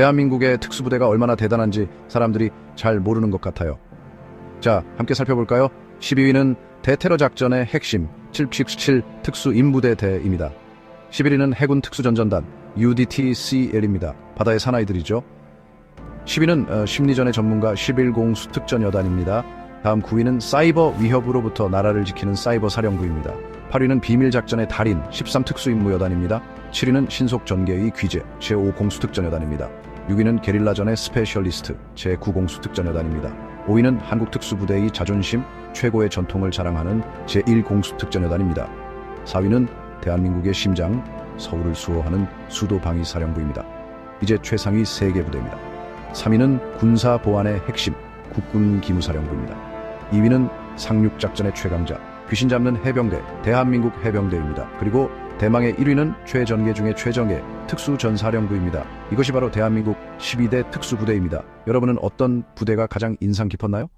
대한민국의 특수부대가 얼마나 대단한지 사람들이 잘 모르는 것 같아요. 자, 함께 살펴볼까요? 12위는 대테러 작전의 핵심 767 특수임부대 대입니다. 11위는 해군 특수전전단 UDTCL입니다. 바다의 사나이들이죠. 10위는 어, 심리전의 전문가 11공 수특전 여단입니다. 다음 9위는 사이버 위협으로부터 나라를 지키는 사이버 사령부입니다. 8위는 비밀 작전의 달인 13 특수임무 여단입니다. 7위는 신속 전개의 귀재 제5 수특전 여단입니다. 6위는 게릴라전의 스페셜리스트 제9 수특전 여단입니다. 5위는 한국 특수부대의 자존심 최고의 전통을 자랑하는 제1 공수 특전 여단입니다. 4위는 대한민국의 심장 서울을 수호하는 수도방위사령부입니다. 이제 최상위 3개 부대입니다. 3위는 군사보안의 핵심 국군기무사령부입니다. 2위는 상륙작전의 최강자 귀신 잡는 해병대 대한민국 해병대입니다. 그리고 대망의 1위는 최전개 중의 최정예 특수전사령부입니다. 이것이 바로 대한민국 12대 특수부대입니다. 여러분은 어떤 부대가 가장 인상 깊었나요?